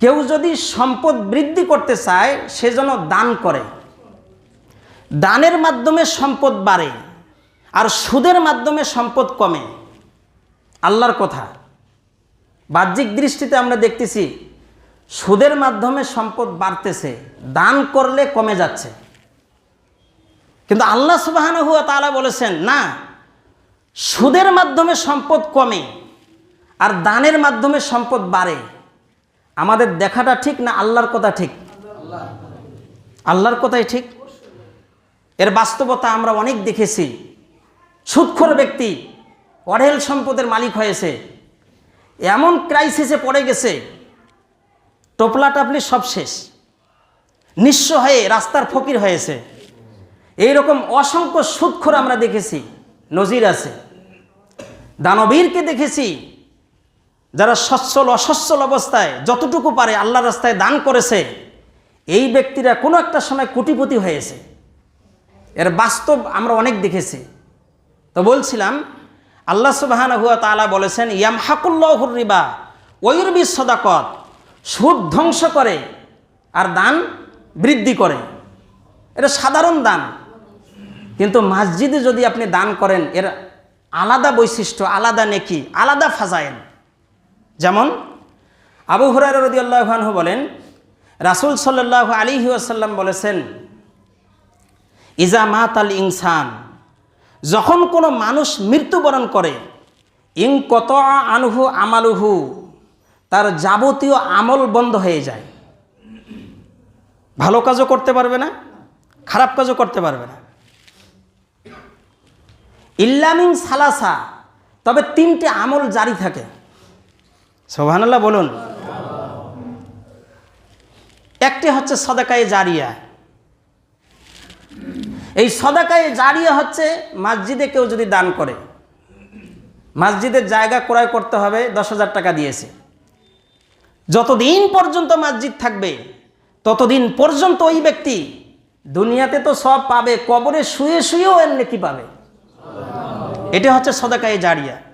কেউ যদি সম্পদ বৃদ্ধি করতে চায়, সে যেন দান করে। দানের মাধ্যমে সম্পদ বাড়ে আর সুদের মাধ্যমে সম্পদ কমে। আল্লাহর কথা। বাহ্যিক দৃষ্টিতে আমরা দেখতেছি, সুদের মাধ্যমে সম্পদ বাড়তেছে, দান করলে কমে যাচ্ছে। কিন্তু আল্লাহ সুবাহান হুয়া তালা বলেছেন, না, সুদের মাধ্যমে সম্পদ কমে আর দানের মাধ্যমে সম্পদ বাড়ে। আমাদের দেখাটা ঠিক না আল্লাহর কথা ঠিক? আল্লাহর কথাই ঠিক। এর বাস্তবতা আমরা অনেক দেখেছি। সুৎখর ব্যক্তি, অঢেল সম্পদের মালিক হয়েছে। এমন ক্রাইসিসে পড়ে গেছে টোপলা টাপলি সব শেষ। নিঃস্ব হয়ে রাস্তার ফকির হয়েছে। এই রকম অসংখ্য সুৎখর আমরা দেখেছি, নজির আছে। দানবীরকে দেখেছি যারা সচ্ছল, অসচ্ছল অবস্থায় যতটুকু পারে আল্লাহ রাস্তায় দান করেছে, এই ব্যক্তিরা কোনো একটা সময় কোটিপতি হয়েছে। এর বাস্তব আমরা অনেক দেখেছি। তো বলছিলাম, আল্লাহ সুবাহান হুয়া তালা বলেছেন ইয়াম হাকুল্লাহুর রিবা, ওয়ুরবি সদাকত সুদ ধ্বংস করে আর দান বৃদ্ধি করে। এটা সাধারণ দান। কিন্তু মসজিদে যদি আপনি দান করেন, এর আলাদা বৈশিষ্ট্য, আলাদা নেকি, আলাদা ফাজায়েন যেমন আবু হুরার রদি আল্লাহানহু বলেন, রাসুল সাল্লাহ আলী আসাল্লাম বলেছেন, ইজা মাত আল ইনসান যখন কোনো মানুষ মৃত্যুবরণ করে ইং কত আনহু আমালুহু তার যাবতীয় আমল বন্ধ হয়ে যায়। ভালো কাজও করতে পারবে না, খারাপ কাজও করতে পারবে না। ইল্লামিন সালাসা, তবে তিনটে আমল জারি থাকে। সোহানাল্লাহ বলুন। একটি হচ্ছে সদাকায়ে জারিয়া। এই সদাকায়ে জারিয়া হচ্ছে মসজিদে কেউ যদি দান করে। মসজিদের জায়গা ক্রয় করতে হবে, দশ হাজার টাকা দিয়েছে। যতদিন পর্যন্ত মসজিদ থাকবে, ততদিন পর্যন্ত ওই ব্যক্তি দুনিয়াতে তো সব পাবে, কবরে শুয়ে শুয়েও এর নেকি পাবে? এটা হচ্ছে সদাকায়ে জারিয়া।